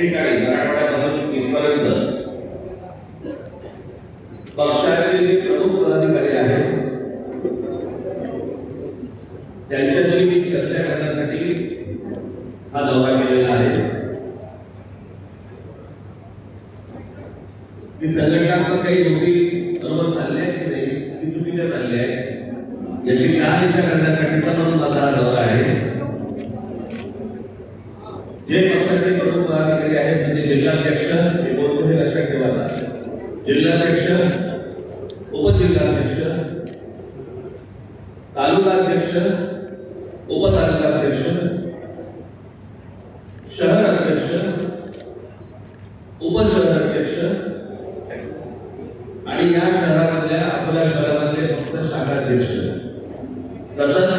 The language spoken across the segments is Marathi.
ठिकठिकाणी मराठवाड्यापासून इथपर्यंत पक्षाचे जे प्रमुख पदाधिकारी आहेत त्यांच्याशी मी चर्चा करण्यासाठी हा दौरा केलेला आहे. ती संघटनात्मक काही गोष्टी बरोबर चालली आहे की नाही ती चुकीच्या चालली आहे. याची शहानिशा करण्यासाठीचा म्हणून माझा हा दौरा आहे. जे जिल्हाध्यक्ष उपजिल्हाध्यक्ष तालुकाध्यक्ष उपतालुकाध्यक्ष शहर अध्यक्ष उपशहर अध्यक्ष आणि या शहरामधल्या आपल्या शहरामध्ये फक्त शाखाध्यक्ष. तसंच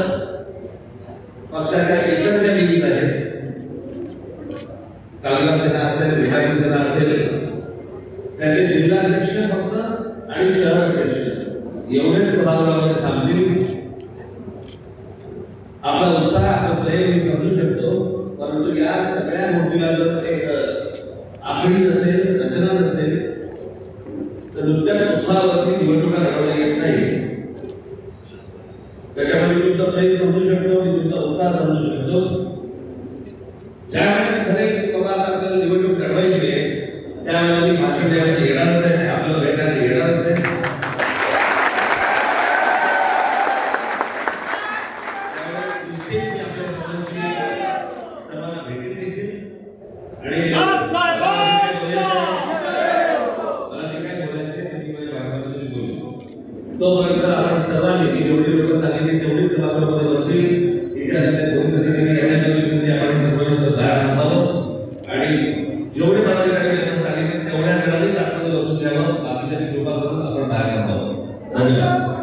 पक्षाच्या इतर ज्या निधीत आहेत. कामगार सेना असेल विभागीय सेना असेल त्याचे जिल्हाध्यक्ष फक्त आणि शहर अध्यक्ष एवढेच सभागृहामध्ये थांबतील आपला उत्साह आपलं प्रेम मी समजू शकतो. परंतु या सगळ्या गोष्टीला जर एक आखणी नसेल रचना नसेल तर नुसत्या उत्साहावरती निवडणुका लढवल्या येत नाही. त्याच्यामुळे मी तुमचा प्रेम समजू शकतो मी तुमचा उत्साह समजू शकतो. ज्या तोपर्यंत आपण सर्वांनी मी जेवढी लोक सांगितली तेवढीच सभागृहामध्ये बसतील इथे असलेल्या पोलीस अधिकारी आहे, आपण सर्व श्रद्धा थांबावं आणि जेवढे पदाधिकारी यांना सांगितले तेवढ्या वेळानेच आपण बसून द्यावं. बाकीच्या कृपा करून आपण बाहेर थांबावं धन्यवाद.